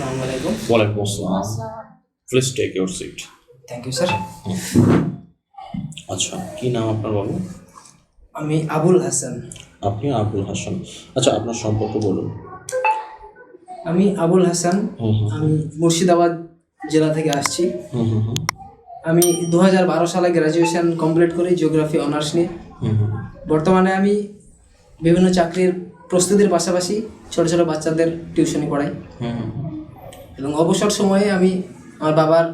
আসসালামু আলাইকুম ওয়ালাইকুম আসসালাম। Please take your seat thank you sir আচ্ছা কি নাম আপনার বাবু? আমি আবুল হাসান। আপনি আবুল হাসান। আচ্ছা আপনার সম্পর্ক বলুন। আমি আবুল হাসান। আমি মুর্শিদাবাদ জেলা থেকে আসছি। হুম হুম হুম। আমি দু হাজার বারো সালে গ্র্যাজুয়েশন কমপ্লিট করি জিওগ্রাফি অনার্স নিয়ে। হুম হুম বর্তমানে আমি বিভিন্ন চাকরির প্রস্তুতির পাশাপাশি ছোট ছোট বাচ্চাদের টিউশনি পড়াই। এবং অবসর সময়ে আমি আমার বাবার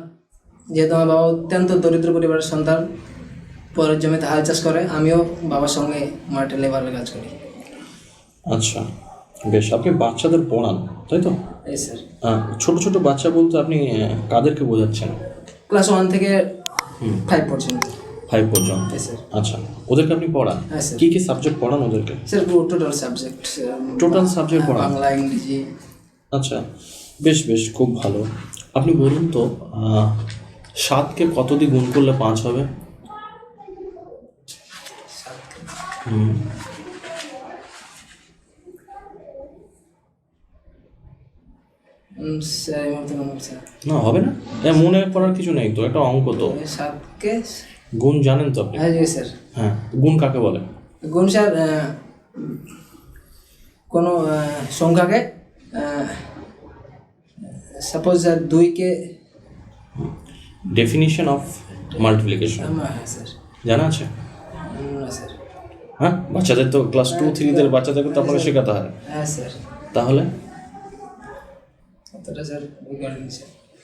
যেহেতু আমার বাবা অত্যন্ত দরিদ্র পরিবারের সন্তান পরের জমিতে হাল চাষ করে আমিও বাবার সঙ্গে মাঠে লেবারের কাজ করি। আচ্ছা বেশ আপনি বাচ্চাদের পড়ান তাই তো? এই স্যার ছোট ছোট বাচ্চা বলতে আপনি কাদেরকে বোঝাচ্ছেন? ক্লাস ওয়ান থেকে ফাইভ পর্যন্ত। ফাইভ পর্যন্ত? এই স্যার আচ্ছা ওদেরকে আপনি পড়ান? কি কি সাবজেক্ট পড়ান ওদেরকে? Sir total subject total subject পড়ান? বাংলা ইংরেজি। আচ্ছা বেশ বেশ খুব ভালো। আপনি বলুন তো সাতকে কত দিয়ে গুণ করলে পাঁচ হবে? হুম। না। হবে না। মনে করার কিছু নেই তো একটা অঙ্ক তো। সাতকে গুণ জানেন তো আপনি? হ্যাঁ জি স্যার। হ্যাঁ গুণ কাকে বলে? গুণ স্যার কোনো সংখ্যাকে সাপোজ স্যার দুইকে ডেফিনিশন অফ মাল্টিপ্লিকেশন হ্যাঁ স্যার। জানা আছে? না স্যার। হ্যাঁ বাচ্চাদের তো ক্লাস টু থ্রিদের বাচ্চাদেরকে তো আপনাকে শেখাতে হয়। হ্যাঁ স্যার। তাহলে?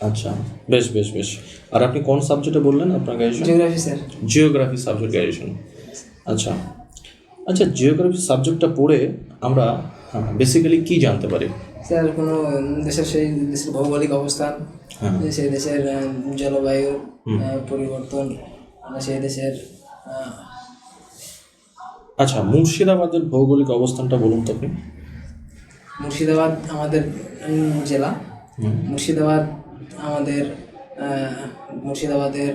আচ্ছা বেশ বেশ বেশ। আর আপনি কোন সাবজেক্টে বললেন আপনার graduation geography sir. Geography subject graduation আচ্ছা। আচ্ছা জিওগ্রাফি সাবজেক্টটা পড়ে আমরা বেসিক্যালি কি জানতে পারি? স্যার কোনো দেশের সেই দেশের ভৌগোলিক অবস্থান হ্যাঁ। সেই দেশের জলবায়ু পরিবর্তন সেই দেশের আচ্ছা মুর্শিদাবাদের ভৌগোলিক অবস্থানটা বলুন তো আপনি। মুর্শিদাবাদ আমাদের জেলা। মুর্শিদাবাদ আমাদের মুর্শিদাবাদের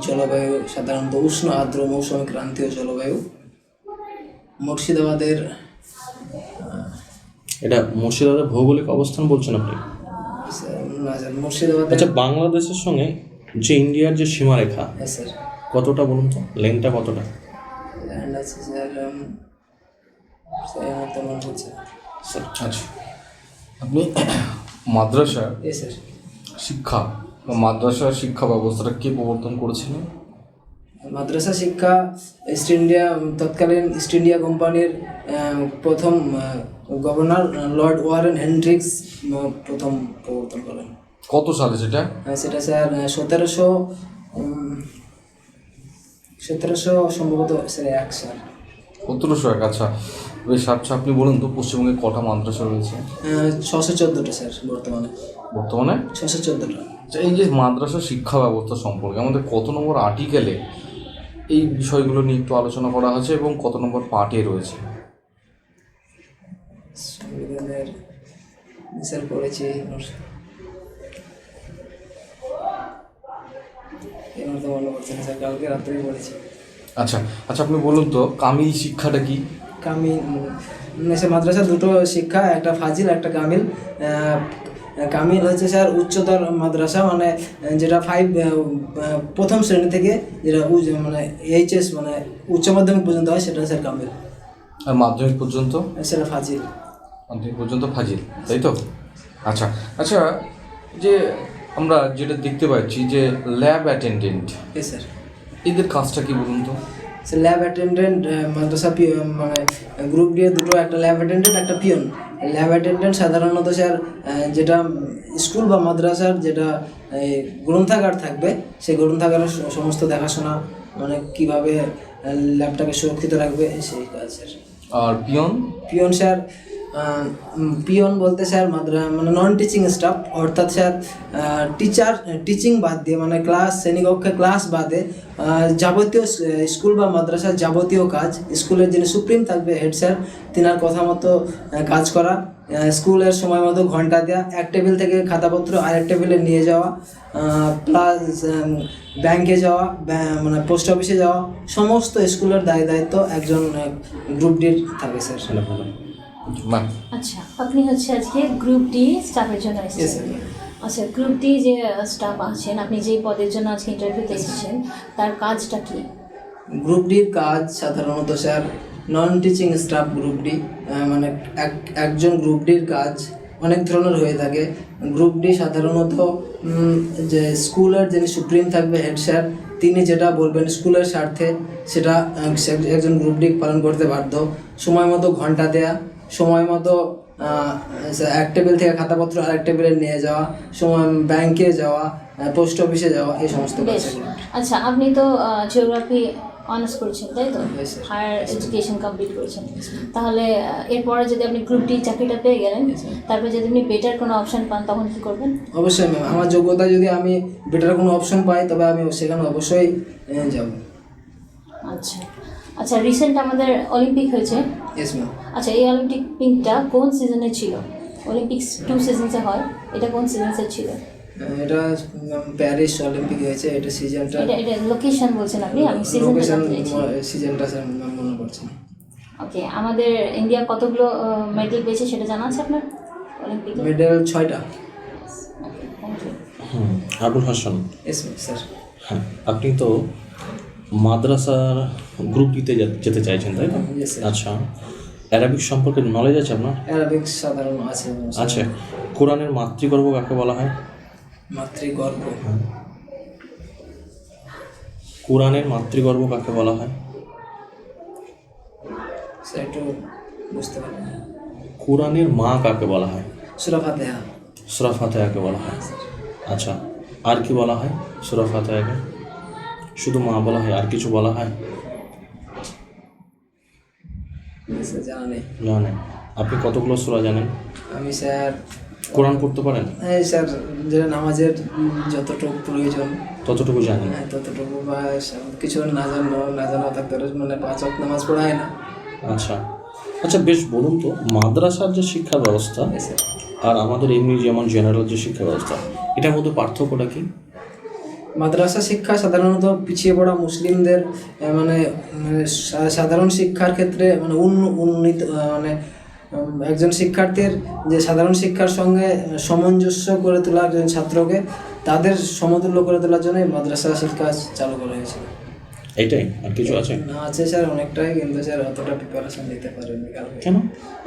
জলবায়ু সাধারণত উষ্ণ আর্দ্র মৌসুমী ক্রান্তীয় জলবায়ু। মুর্শিদাবাদের এটা মুর্শিদাবাদের ভৌগোলিক অবস্থান বলছেন আপনি? মুর্শিদাবাদের আচ্ছা বাংলাদেশের সঙ্গে যে ইন্ডিয়ার যে সীমারেখা হ্যাঁ স্যার কতটা বলুন তো? লেনটা কতটা। স্যার আচ্ছা। আপনি মাদ্রাসা শিক্ষা বা মাদ্রাসা শিক্ষা ব্যবস্থাটা কে প্রবর্তন করেছিলেন মাদ্রাসা শিক্ষা ইস্ট ইন্ডিয়া তৎকালীন ইস্ট ইন্ডিয়া কোম্পানির প্রথম গভর্নর লর্ড ওয়ারেন হেনড্রিক্স প্রথম প্রবর্তন করেন। কত সালে সেটা? আহ, সেটা স্যার সতেরোশো সতেরোশো সম্ভবত স্যার এক সাল। সতেরোশো এক আচ্ছা। বেশ আচ্ছা আপনি বলুন তো পশ্চিমবঙ্গে কটা মাদ্রাসা রয়েছে? ছশো চোদ্দোটা স্যার বর্তমানে। বর্তমানে? ছশো চোদ্দোটা। আচ্ছা, এই যে মাদ্রাসা শিক্ষা ব্যবস্থা সম্পর্কে আমাদের কত নম্বর আর্টিকেলে এই বিষয়গুলো নিয়ে একটু আলোচনা করা হয়েছে এবং কত নম্বর পার্টে রয়েছে। সংবিধানের মনে না স্যার কালকে রাত্রেই পড়েছি আচ্ছা আচ্ছা আপনি বলুন তো কামিল শিক্ষাটা কি? কামিল উম, সে মাদ্রাসা দুটো শিক্ষা একটা ফাজিল একটা কামিল। কামিল হচ্ছে স্যার উচ্চতর মাদ্রাসা মানে যেটা ফাইভ প্রথম শ্রেণি থেকে যেটা মানে এইচএস মানে উচ্চ মাধ্যমিক পর্যন্ত হয় সেটা স্যার কামিল। আর মাধ্যমিক পর্যন্ত? সেটা ফাজিল। মাধ্যমিক পর্যন্ত ফাজিল তাই তো? আচ্ছা আচ্ছা যে আমরা যেটা দেখতে পাচ্ছি যে ল্যাব অ্যাটেন্ডেন্ট স্যার এদের কাজটা কি বলুন তো? ল্যাব অ্যাটেন্ডেন্ট মাদ্রাসা পি মানে গ্রুপ দিয়ে দুটো একটা ল্যাব অ্যাটেন্ডেন্ট একটা পিয়ন ল্যাব অ্যাটেন্ডেন্ট সাধারণত স্যার যেটা স্কুল বা মাদ্রাসার যেটা গ্রন্থাগার থাকবে সেই গ্রন্থাগারের সমস্ত দেখাশোনা মানে কীভাবে ল্যাবটাকে সুরক্ষিত রাখবে সেই কাজ স্যার আর পিয়ন পিয়ন স্যার পিয়ন বলতে স্যার মাদ্রা মানে নন টিচিং স্টাফ অর্থাৎ স্যার টিচার টিচিং বাদ দিয়ে মানে ক্লাস শ্রেণীকক্ষে ক্লাস বাদে যাবতীয় স্কুল বা মাদ্রাসার যাবতীয় কাজ স্কুলের যিনি সুপ্রিম থাকবে হেড স্যার তিনার কথা মতো কাজ করা স্কুলের সময় মতো ঘণ্টা দেওয়া এক টেবিল থেকে খাতাপত্র আরেক টেবিলে নিয়ে যাওয়া প্লাস ব্যাংকে যাওয়া ব্যাঁ- মানে পোস্ট অফিসে যাওয়া সমস্ত স্কুলের দায় দায়িত্ব একজন গ্রুপ ডির থাকে স্যার। আচ্ছা আপনি হচ্ছে আজকে গ্রুপ ডি স্টাফের জন্য এসেছেন. আচ্ছা গ্রুপ ডি যে স্টাফ আছেন, আপনি যেই পদের জন্য আজকে ইন্টারভিউতে এসেছেন, তার কাজটা কি? গ্রুপ ডির কাজ সাধারণত sir non teaching staff group D মানে এক- একজন গ্রুপ ডির কাজ অনেক ধরনের হয়ে থাকে। গ্রুপ ডি সাধারণত যে স্কুলের যিনি সুপ্রিম থাকবে হেড স্যার, তিনি যেটা বলবেন স্কুলের স্বার্থে, সেটা একজন গ্রুপ ডি পালন করতে বাধ্য। সময় মতো ঘণ্টা দেয়া, সময় মতো এক টেবিল থেকে খাতাপত্র আরেক টেবিলে নিয়ে যাওয়া সময় ব্যাংকে যাওয়া পোস্ট অফিসে যাওয়া এই সমস্ত আচ্ছা আপনি তো জিওগ্রাফি অনার্স করেছেন তাই তো? হায়ার এডুকেশন কমপ্লিট করেছেন। তাহলে এরপরে যদি আপনি গ্রুপ ডি চাকরিটা পেয়ে গেলেন. তারপর যদি আপনি বেটার কোনো অপশন পান তখন কি করবেন? অবশ্যই ম্যাম আমার যোগ্যতা যদি আমি বেটার কোনো অপশন পাই তবে আমি সেখানে অবশ্যই যাব। আচ্ছা। আচ্ছা রিসেন্ট আমাদের অলিম্পিক হয়েছে। আচ্ছা এই অলিম্পিক পিঙ্কটা কোন সিজনে ছিল? অলিম্পিক্স টু সিজনসে হয় এটা কোন সিজনসে ছিল? এটা প্যারিস অলিম্পিক হয়েছে এটা সিজনটা এটা এটা লোকেশন বলছেন আপনি আমি সিজনটা সিজনটা স্যার মনে না। ওকে আমাদের ইন্ডিয়া কতগুলো মেডেল পেয়েছে সেটা জানা আছে আপনার? অলিম্পিকে মেডেল ছয়টা। আবুল হাসান। ইয়েস স্যার হ্যাঁ আপনি তো মাদ্রাসার গ্রুপ দিতে যেতে চাইছেন তাই না আচ্ছা। অ্যারাবিক সম্পর্কে নলেজ আছে আপনার? অ্যারাবিক সাধারণ আছে আচ্ছা। কোরআনের মাতৃগর্ভ কাকে বলা হয়? মাতৃগর্ভ। কোরআনের মাতৃগর্ভ কাকে বলা হয়? একটু বুঝতে পারবেন কোরআনের মা কাকে বলা হয়? সুরা ফাতেহা। সুরা ফাতেহাকে বলা হয়। আচ্ছা। আর কি বলা হয় সুরা ফাতেহাকে? শুধু মা বলা হয় আর কিছু বলা হয়? জানা নেই। জানেন আপনি কতগুলো সুরা জানেন? আমি স্যার কোরআন পড়তে পারেন? এই স্যার যেটা নামাজের যতটুকু প্রয়োজন। ততটুকু জানেন? হ্যাঁ, ততটুকু বা কিছু না জানো না জানা থাকতে মানে পাঁচ ওয়াক্ত নামাজ পড়া হয় না। আচ্ছা। আচ্ছা বেশ বলুন তো মাদ্রাসার যে শিক্ষা ব্যবস্থা আর আমাদের এমনি যেমন জেনারেল যে শিক্ষা ব্যবস্থা এটার মধ্যে পার্থক্যটা কি? মাদ্রাসা শিক্ষা সাধারণত পিছিয়ে পড়া মুসলিমদের মানে মানে সাধারণ শিক্ষার ক্ষেত্রে মানে উন্ন- উন্নীত মানে একজন শিক্ষার্থীর যে সাধারণ শিক্ষার সঙ্গে সামঞ্জস্য করে তোলা একজন ছাত্রকে, তাদের সমতুল্য করে তোলার জন্য মাদ্রাসা শিক্ষা চালু করা হয়েছিল। এটাই আর কিছু আছে? না আছে স্যার অনেকটাই কিন্তু স্যার অতটা প্রিপারেশন নিতে পারেননি কারণ কেন?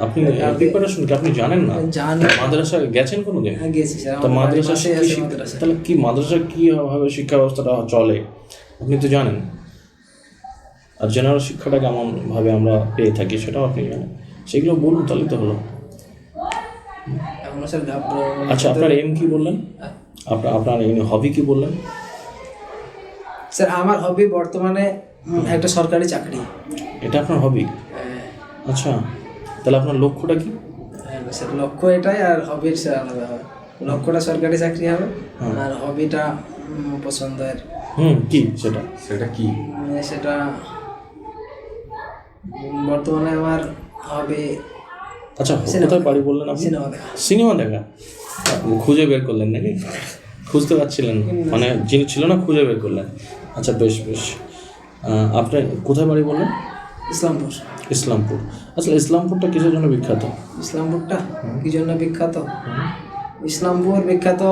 আপনি প্রিপারেশন কি আপনি জানেন না? জানি। মাদ্রাসা গেছেন কোনো দিন হ্যাঁ, গিয়েছি স্যার তো মাদ্রাসা পাশেই কি মাদ্রাসা। তাহলে কি মাদ্রাসা কীভাবে শিক্ষা ব্যবস্থাটা চলে? আপনি তো জানেন। আর জেনারেল শিক্ষাটা কেমনভাবে আমরা পেয়ে থাকি সেটাও আপনি জানেন। সেগুলো বলুন তাহলে তো হলো। আচ্ছা আপনার এম কি বললেন? আপনার আপনার হবি কি বললেন? স্যার আমার হবি বর্তমানে একটা সরকারি চাকরি। এটা আপনার হবি হ্যাঁ, আচ্ছা তাহলে আপনার লক্ষ্যটা কি? হ্যাঁ, স্যার লক্ষ্য এটাই আর হবির স্যার আলাদা হবে। লক্ষ্যটা সরকারি চাকরি হবে আর হবিটা পছন্দের। হুম কি সেটা? সেটা কি? উম, সেটা বর্তমানে আমার হবি আচ্ছা সিনেমা। কোথায় বাড়ি বললেন আপনি? সিনেমা দেখা। সিনেমা দেখা? খুঁজে বের করলেন নাকি? খুঁজতে পারছিলেন মানে যিনি ছিল না খুঁজে বের করলেন। আচ্ছা বেশ বেশ। আপনি কোথায় বাড়ি বললেন? ইসলামপুর। ইসলামপুর। আসলে ইসলামপুরটা কিসের জন্য বিখ্যাত? ইসলামপুরটা কি জন্য বিখ্যাত? ইসলামপুর বিখ্যাত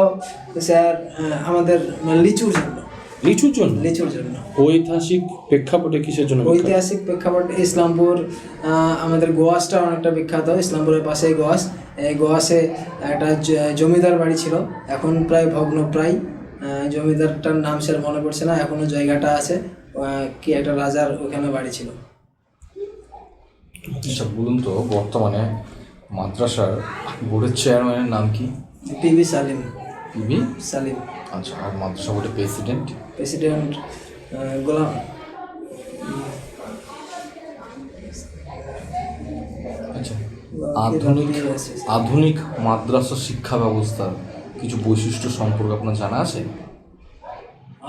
স্যার আমাদের লিচুর জন্য। লিচুর জন্য? লিচুর জন্য। ঐতিহাসিক প্রেক্ষাপটে কিসের জন্য ঐতিহাসিক প্রেক্ষাপট ইসলামপুর আমাদের গোয়াসটা অনেকটা বিখ্যাত। ইসলামপুরের পাশেই গোয়াস। এই গোয়াসে একটা জমিদার বাড়ি ছিল। এখন প্রায় ভগ্ন প্রায় জমিদারটার নাম স্যার মনে পড়ছে না এখনও জায়গাটা আছে। কি একটা রাজার ওখানে বাড়ি ছিল। আচ্ছা বলুন তো বর্তমানে মাদ্রাসার বোর্ডের চেয়ারম্যানের নাম কি? পিবি সালিম। পিবি? সালিম। আচ্ছা আর মাদ্রাসা বোর্ডের প্রেসিডেন্ট? প্রেসিডেন্ট গোলাম। আচ্ছা আধুনিক আধুনিক মাদ্রাসা শিক্ষা ব্যবস্থার কিছু বৈশিষ্ট্য সম্পর্কে আপনার জানা আছে?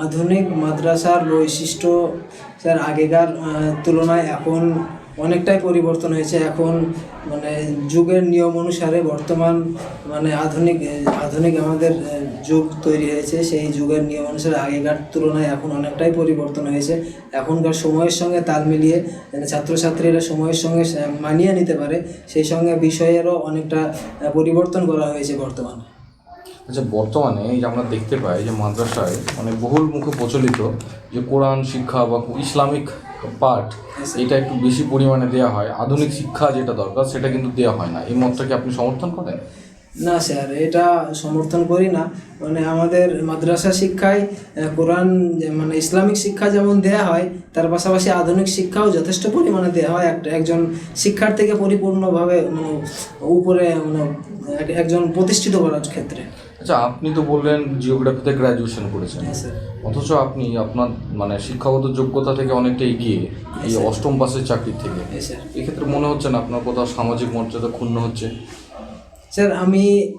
আধুনিক মাদ্রাসার বৈশিষ্ট্য স্যার, আগেকার তুলনায় এখন অনেকটাই পরিবর্তন হয়েছে। এখন মানে যুগের নিয়ম অনুসারে বর্তমান মানে আধুনিক আধুনিক আমাদের যুগ তৈরি হয়েছে। সেই যুগের নিয়ম অনুসারে আগেকার তুলনায় এখন অনেকটাই পরিবর্তন হয়েছে। এখনকার সময়ের সঙ্গে তাল মিলিয়ে ছাত্রছাত্রীরা সময়ের সঙ্গে মানিয়ে নিতে পারে। সেই সঙ্গে বিষয়েরও অনেকটা পরিবর্তন করা হয়েছে বর্তমানে। আচ্ছা বর্তমানে এই যে আমরা দেখতে পাই যে মাদ্রাসায় মানে বহুল মুখে প্রচলিত যে কোরআন শিক্ষা বা ইসলামিক পাঠ, এটা একটু বেশি পরিমাণে দেওয়া হয়। আধুনিক শিক্ষা যেটা দরকার, সেটা কিন্তু দেওয়া হয় না। এই মতটাকে আপনি সমর্থন করেন? না স্যার, এটা সমর্থন করি না। মানে আমাদের মাদ্রাসা শিক্ষায় কোরআন মানে ইসলামিক শিক্ষা যেমন দেয়া হয়, তার পাশাপাশি আধুনিক শিক্ষাও যথেষ্ট পরিমাণে দেওয়া হয়। একটা একজন শিক্ষার্থীকে পরিপূর্ণভাবে মানে উপরে মানে এক- একজন প্রতিষ্ঠিত করার ক্ষেত্রে। আচ্ছা আপনি তো বললেন জিওগ্রাফিতে গ্র্যাজুয়েশন করেছেন। অথচ আপনি আপনার মানে শিক্ষাগত যোগ্যতা থেকে অনেকটা এগিয়ে এই অষ্টম পাশের চাকরির থেকে। এক্ষেত্রে মনে হচ্ছে না আপনার কোথাও সামাজিক মর্যাদা ক্ষুণ্ণ হচ্ছে? স্যার আমি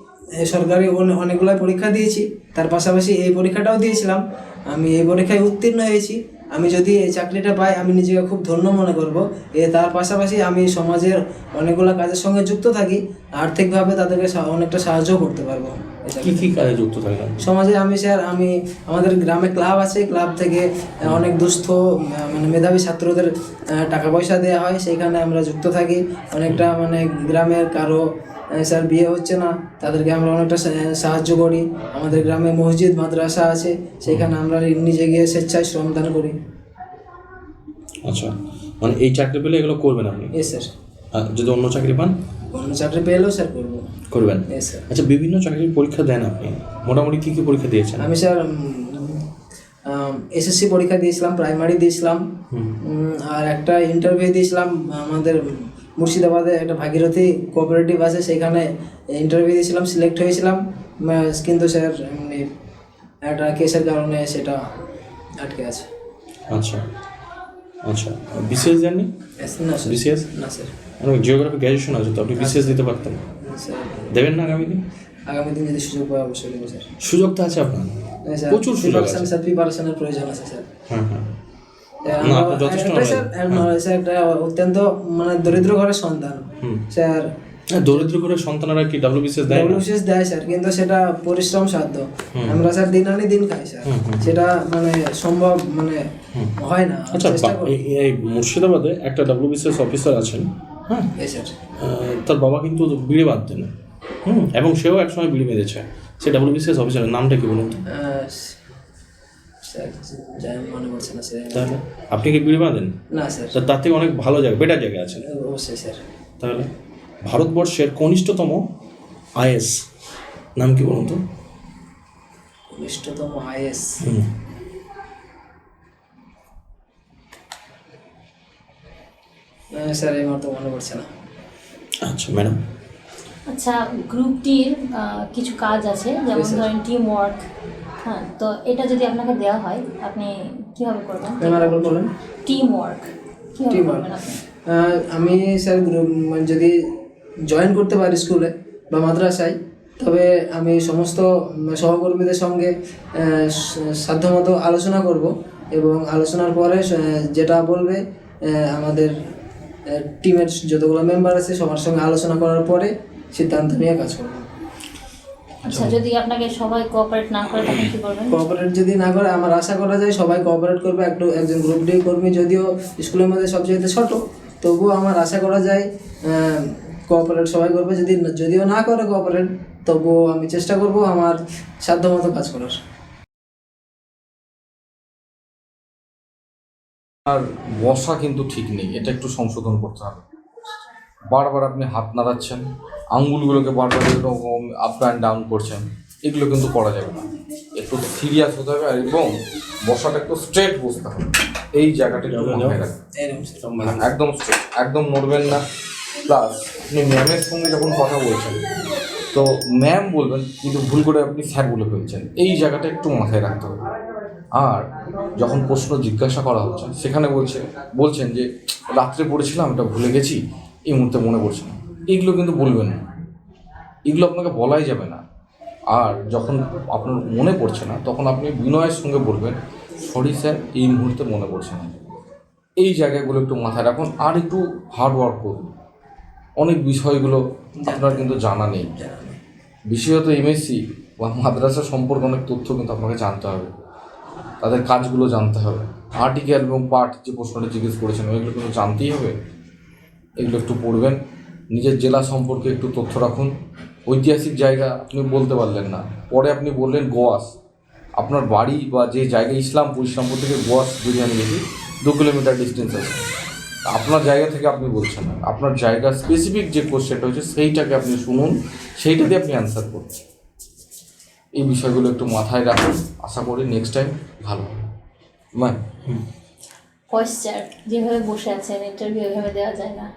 সরকারি অনে- অনেকগুলো পরীক্ষা দিয়েছি। তার পাশাপাশি এই পরীক্ষাটাও দিয়েছিলাম। আমি এই পরীক্ষায় উত্তীর্ণ হয়েছি। আমি যদি এই চাকরিটা পাই আমি নিজেকে খুব ধন্য মনে করব। এ তার পাশাপাশি আমি সমাজের অনেকগুলো কাজের সঙ্গে যুক্ত থাকি। আর্থিকভাবে তাদেরকে অনেকটা সাহায্য করতে পারব। কি কি কাজে যুক্ত থাকলেন সমাজে আমি স্যার আমি আমাদের গ্রামে ক্লাব আছে ক্লাব থেকে অনেক দুস্থ মানে মেধাবী ছাত্রদের টাকা পয়সা দেওয়া হয় সেইখানে আমরা যুক্ত থাকি। অনেকটা মানে গ্রামের কারও স্যার বিয়ে হচ্ছে না তাদেরকে আমরা অনেকটা সাহায্য করি। আমাদের গ্রামে মসজিদ মাদ্রাসা আছে সেখানে আমরা নিজে গিয়ে স্বেচ্ছায় শ্রমদান করি। আচ্ছা মানে এই চাকরি পেলে এগুলো করবেন আপনি? স্যার যদি অন্য চাকরি পান? অন্য চাকরি পেলেও স্যার করব। করবেন? স্যার আচ্ছা বিভিন্ন চাকরির পরীক্ষা দেন আপনি। মোটামুটি কি কি পরীক্ষা দিয়েছেন? আমি স্যার এসএসসি পরীক্ষা দিয়েছিলাম প্রাইমারি দিয়েছিলাম আর একটা ইন্টারভিউ দিয়েছিলাম আমাদের মুর্শিদাবাদে একটা ভাগীরথী কোঅপারেটিভ আছে সেখানে ইন্টারভিউ দিয়েছিলাম সিলেক্ট হয়েছিলাম কিন্তু স্যার একটা কেসের কারণে সেটা আটকে আছে। আচ্ছা। আচ্ছা বিসিএস জানি না স্যার। বিসিএস না স্যার। অনেক জিওগ্রাফি গ্র্যাজুয়েশন আছে তো আপনি বিসিএস দিতে পারতেন? দেবেন না আগামী দিন? আগামী দিন যদি সুযোগ পাই অবশ্যই দেবো স্যার। সুযোগ তো আছে আপনার। হ্যাঁ, প্রচুর সুযোগ আছে। স্যার প্রিপারেশনের প্রয়োজন আছে স্যার। হ্যাঁ হ্যাঁ। যথেষ্ট একটা স্যার একটা- অত্যন্ত মানে দরিদ্র ঘরের সন্তান। স্যার হ্যাঁ, দরিদ্র করে সন্তানেরা কি ডাব্লিউ বিসিএস দেয় বিশেষ দেয় স্যার কিন্তু সেটা পরিশ্রম সাধ্য। আমরা স্যার দিন আনি দিন খাই স্যার সেটা মানে সম্ভব মানে হয় না আচ্ছা এই- মুর্শিদাবাদে একটা ডাব্লিউ বিসিএস অফিসার আছেন হ্যাঁ? তার বাবা কিন্তু বিড়ি বাঁধতেন হুম? এবং সেও একসময় বিড়ি বেঁধেছে। সে ডাব্লিউ বিসিএস অফিসারের নামটা কি বলুন মনে আপনি কি বিড়ি বাঁধেন? না স্যার তার থেকে অনেক ভালো জায়গা বেটার জায়গা আছেন অবশ্যই স্যার তাহলে? ভারতবর্ষের কনিষ্ঠতম আইএস। নাম কি বলুন তো? কনিষ্ঠতম আইএস। স্যার এই মুহূর্তে মনে পড়ছে না। আচ্ছা ম্যাডাম। আচ্ছা গ্রুপটির কিছু কাজ আছে যেমন. ধরেন টিম ওয়ার্ক হ্যাঁ তো এটা যদি আপনাকে দেওয়া হয় আপনি কীভাবে করবেন? বলুন টিম ওয়ার্ক কীভাবে করবেন আপনি? আমি স্যার গ্রুপ মানে যদি জয়েন করতে পারি স্কুলে বা মাদ্রাসায়। তবে আমি সমস্ত সহকর্মীদের সঙ্গে সাধ্যমতো আলোচনা করব এবং আলোচনার পরে যেটা বলবে আমাদের টিমের যতগুলো মেম্বার আছে সবার সঙ্গে আলোচনা করার পরে সিদ্ধান্ত নিয়ে কাজ করব। আচ্ছা যদি আপনাকে সবাই কোঅপারেট না করে তখন কি করবেন কোঅপারেট যদি না করে আমার আশা করা যায় সবাই কোঅপারেট করবে একটু একজন গ্রুপ ডি কর্মী যদিও স্কুলের মধ্যে সবচেয়ে ছোট তবুও আমার আশা করা যায় কোঅপারেট সবাই করবে। যদি যদিও না করে কোঅপারেট তবুও আমি চেষ্টা করব আমার সাধ্যমতো কাজ করার। আর বসা কিন্তু ঠিক নেই এটা একটু সংশোধন করতে হবে। বারবার আপনি হাত নাড়াচ্ছেন আঙ্গুলগুলোকে বারবার এরকম আপ অ্যান্ড ডাউন করছেন এগুলো কিন্তু করা যাবে না। একটু সিরিয়াস হতে হবে আর এবং বসাটা একটু স্ট্রেট বসতে হবে। এই জায়গাটা একটু একদম straight, একদম নড়বেন না। প্লাস আপনি ম্যামের সঙ্গে যখন কথা বলছেন, তো ম্যাম বলবেন, কিন্তু ভুল করে আপনি স্যার বলে ফেলছেন। এই জায়গাটা একটু মাথায় রাখতে হবে। আর যখন প্রশ্ন জিজ্ঞাসা করা হচ্ছে, সেখানে বলছে, বলছেন যে, রাত্রে পড়েছিলাম, এটা ভুলে গেছি, এই মুহূর্তে মনে পড়ছে না। এগুলো কিন্তু বলবেন না। এগুলো আপনাকে বলাই যাবে না। আর যখন আপনার মনে পড়ছে না, তখন আপনি বিনয়ের সঙ্গে বলবেন, সরি স্যার, এই মুহূর্তে মনে পড়ছে না। এই জায়গাগুলো একটু মাথায় রাখুন, আর একটু হার্ড ওয়ার্ক করুন। অনেক বিষয়গুলো আপনার কিন্তু জানা নেই। বিশেষত এমএসসি বা মাদ্রাসা সম্পর্কে অনেক তথ্য কিন্তু আপনাকে জানতে হবে। তাদের কাজগুলো জানতে হবে। আর্টিকেল এবং পার্ট যে প্রশ্নটা জিজ্ঞেস করেছেন ওইগুলো কিন্তু জানতেই হবে। এগুলো একটু পড়বেন। নিজের জেলা সম্পর্কে একটু তথ্য রাখুন। ঐতিহাসিক জায়গা আপনি বলতে পারলেন না। পরে আপনি বললেন গোয়াস। আপনার বাড়ি বা যে জায়গা ইসলামপুর ইসলামপুর থেকে গোয়াস যদি আমি দেখি দু কিলোমিটার ডিস্টেন্স আছে। আপনার জায়গা থেকে আপনি বলছেন না। আপনার জায়গা স্পেসিফিক যে কোশ্চেনটা হচ্ছে সেইটাকে আপনি শুনুন সেইটা দিয়ে আপনি অ্যান্সার করুন। এই বিষয়গুলো একটু মাথায় রাখুন। আশা করি নেক্সট টাইম ভালো হবে। ম্যাম পয়েশ্চার যেভাবে বসে আছেন ইন্টারভিউ ওইভাবে দেওয়া যায় না।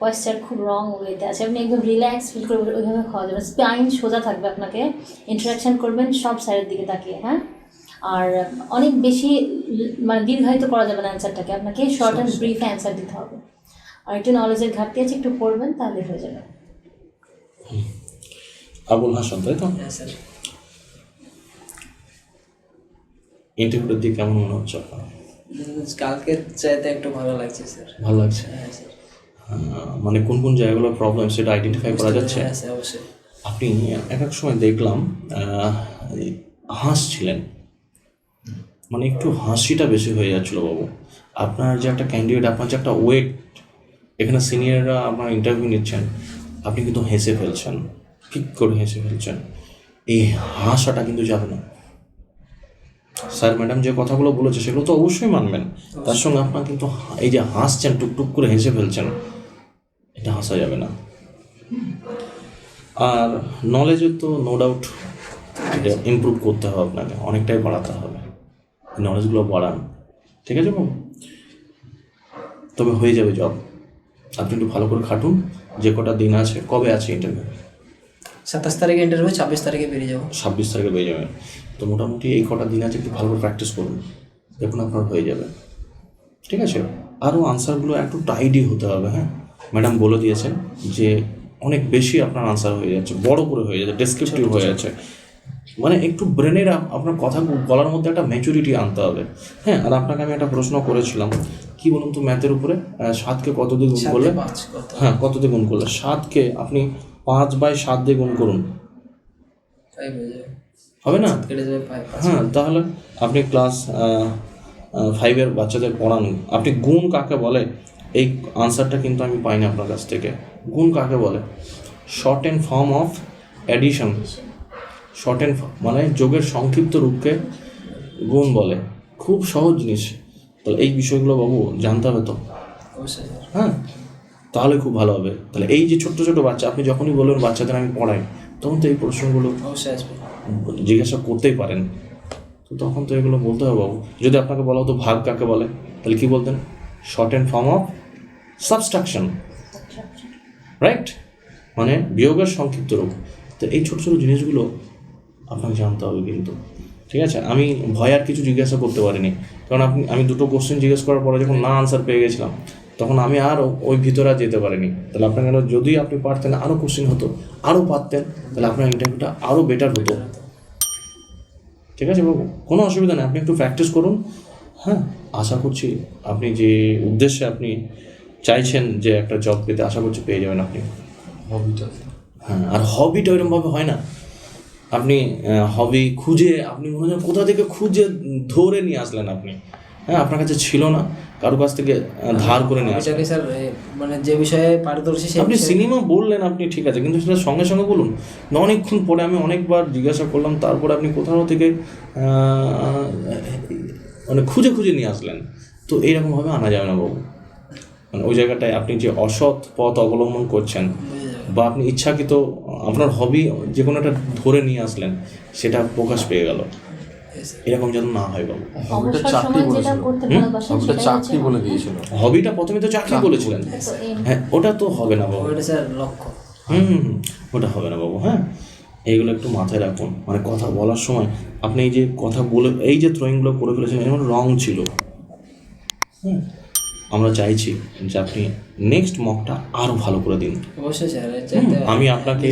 পয়েশ্চার খুব রং ওয়েতে আছে। আপনি একদম রিল্যাক্স ফিল করে ওইভাবে খাওয়া যাবে স্পাইন সোজা থাকবে আপনাকে। ইন্টারাকশন করবেন সব সাইডের দিকে তাকিয়ে হ্যাঁ? আর অনেক বেশি মানে দীর্ঘায়িত করা যাবে না অ্যান্সারটাকে আপনাকে শর্ট অ্যান্ড ব্রিফ অ্যান্সার দিতে হবে। আর একটু নলেজের ঘাটতি আছে একটু পড়বেন তাহলে হয়ে যাবে। আবুল হাসান তাই তো? হ্যাঁ স্যার। ইন্টারভিউটার দিকে কেমন মনে হচ্ছে আপনার? উম, চাইতে একটু ভালো লাগছে স্যার। ভালো লাগছে? হ্যাঁ স্যার। মানে কোন কোন জায়গাগুলো প্রবলেম সেটা আইডেন্টিফাই করা যাচ্ছে? হ্যাঁ স্যার অবশ্যই। আপনি এক এক সময় দেখলাম হাসছিলেন। মানে একটু হাসিটা বেশি হয়ে যাচ্ছিল বাবু। আপনার যে একটা ক্যান্ডিডেট আপনার যে একটা ওয়েট এখানে সিনিয়ররা আপনার ইন্টারভিউ নিচ্ছেন, আপনি কিন্তু হেসে ফেলছেন, ঠিক করে হেসে ফেলছেন। এই হাসাটা কিন্তু যাবে না। স্যার ম্যাডাম যে কথাগুলো বলেছে, সেগুলো তো অবশ্যই মানবেন। তার সঙ্গে আপনার কিন্তু এই যে হাসছেন, টুকটুক করে হেসে ফেলছেন, এটা হাসা যাবে না। আর নলেজের তো নো ডাউট ইমপ্রুভ করতে হবে আপনাকে, অনেকটাই বাড়াতে হবে। নলেজগুলো বাড়ান ঠিক আছে বাবু? তবে হয়ে যাবে জব আপনি একটু ভালো করে খাটুন। যে কটা দিন আছে কবে আছে ইন্টারভিউ সাতাশ তারিখে ইন্টারভিউ ছাব্বিশ তারিখে বেরিয়ে যাব। ছাব্বিশ তারিখে পেয়ে যাবেন। তো মোটামুটি এই কটা দিন আছে একটু ভালো করে প্র্যাকটিস করুন। দেখুন আপনার হয়ে যাবে। ঠিক আছে? আরও আনসারগুলো একটু টাইডি হতে হবে হ্যাঁ? ম্যাডাম বলে দিয়েছেন যে অনেক বেশি আপনার আনসার হয়ে যাচ্ছে বড় করে হয়ে যাচ্ছে ডেসক্রিপটিভ হয়ে যাচ্ছে। মানে একটু ব্রেনের আপনার কথা বলার মধ্যে একটা ম্যাচুরিটি আনতে হবে। হ্যাঁ আর আপনাকে আমি একটা প্রশ্ন করেছিলাম। কি বলুন তো ম্যাথের উপরে? সাতকে কত দিয়ে গুণ করলে? হ্যাঁ কত দিয়ে গুণ করলে? সাতকে আপনি পাঁচ বাই সাত দিয়ে গুণ করুন। হবে না? হ্যাঁ তাহলে আপনি ক্লাস ফাইভের বাচ্চাদের পড়ান। আপনি গুণ কাকে বলে? এই আনসারটা কিন্তু আমি পাইনি আপনার কাছ থেকে। গুণ কাকে বলে? Short and form of addition short and মানে যোগের সংক্ষিপ্ত রূপকে গুণ বলে। খুব সহজ জিনিস। তাহলে এই বিষয়গুলো বাবু জানতে হবে তো? হ্যাঁ? তাহলে খুব ভালো হবে। তাহলে এই যে ছোট্ট ছোট বাচ্চা আপনি যখনই বলবেন বাচ্চাদের আমি পড়াই তখন তো এই প্রশ্নগুলো জিজ্ঞাসা করতেই পারেন। তো তখন তো এগুলো বলতে হবে বাবু। যদি আপনাকে বলা হতো ভাগ কাকে বলে তাহলে কি বলতেন? Short and form of subtraction right মানে বিয়োগের সংক্ষিপ্ত রূপ। তো এই ছোট ছোট জিনিসগুলো আপনাকে জানতে হবে কিন্তু। ঠিক আছে? আমি ভয় আর কিছু জিজ্ঞাসা করতে পারিনি। কারণ আপনি আমি দুটো কোশ্চেন জিজ্ঞেস করার পরে যখন না আনসার পেয়ে গেছিলাম তখন আমি আর ওই ভিতরে আর যেতে পারিনি। তাহলে আপনাকে আরো- যদি আপনি পারতেন আরও কোশ্চেন হতো আরও পারতেন তাহলে আপনার ইন্টারভিউটা আরও বেটার হতো। ঠিক আছে বাবু? কোনো অসুবিধা নেই আপনি একটু প্র্যাকটিস করুন। হ্যাঁ আশা করছি আপনি যে উদ্দেশ্যে আপনি চাইছেন যে একটা জব পেতে আশা করছি পেয়ে যাবেন আপনি। হবিটা হ্যাঁ আর হবিটা ওইরকমভাবে হয় না। আপনি হবি খুঁজে আপনি মনে হয় কোথা থেকে খুঁজে ধরে নিয়ে আসলেন আপনি? হ্যাঁ আপনার কাছে ছিল না কারও কাছ থেকে ধার করে নিয়ে আসলেন। স্যার মানে যে বিষয়ে পারদর্শী আপনি সিনেমা বললেন আপনি ঠিক আছে কিন্তু সেটা সঙ্গে সঙ্গে বলুন। না অনেকক্ষণ পরে আমি অনেকবার জিজ্ঞাসা করলাম তারপরে আপনি কোথাও থেকে মানে খুঁজে খুঁজে নিয়ে আসলেন। তো এইরকমভাবে আনা যাবে না বাবু। মানে ওই জায়গাটায় আপনি যে অসৎ পথ অবলম্বন করছেন। বা আপনি ইচ্ছাকৃত আপনার হবি যে কোনো একটা ধরে নিয়ে আসলেন সেটা প্রকাশ পেয়ে গেল। এরকম যেন না হয় বাবু হবিটা চাকরি বলেছিল। হবিটা চাকরি বলে দিয়েছিল। হবিটা প্রথমে তো চাকরি বলেছিলেন। হ্যাঁ ওটা তো হবে না বাবু। ওইটা স্যার লক্ষ্য। হুম হুম হুম, ওটা হবে না বাবু হ্যাঁ। এইগুলো একটু মাথায় রাখুন। মানে কথা বলার সময় আপনি এই যে কথা বলে এই যে ড্রয়িংগুলো করে ফেলেছেন এমন রং ছিল। হ্যাঁ আমরা চাইছি যে আপনি নেক্সট মকটা আরও ভালো করে দিন। অবশ্যই স্যার আমি আপনাকে